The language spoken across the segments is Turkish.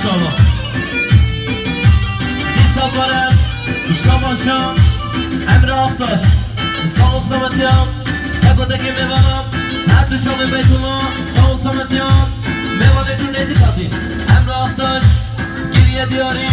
maşallah. İsa Barem, Uşa Başam, Emre Aktaş, sağ ol Samet Yan, Tepe'deki mevanam, her düşanı Beytullah, sağ ol Samet Yan, mevan edin Nezih Kadir, Emre Aktaş, geriye diyarım,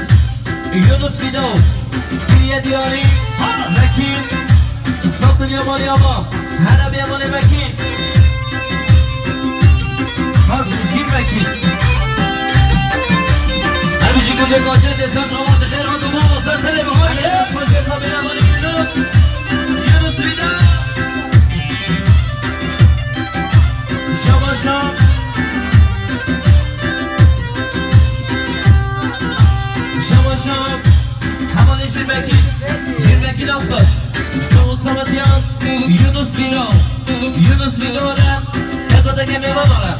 Yunus Fido, bir diyarı, Mekin, satınıyor Mali ama. Her abi yamanı Mekin. Jir Mekin. Hemşi gece kaçır desen şamardı Kırmadı bu olsa seni bir hoyle Başka kameramanı Yunus Yunus Vida Şabaşa Şabaşa Hemen Jirmekin Jirmekin Aktaş Soğuz Samatyan Yunus Vida Yunus Vida ora Ekada gemi var ora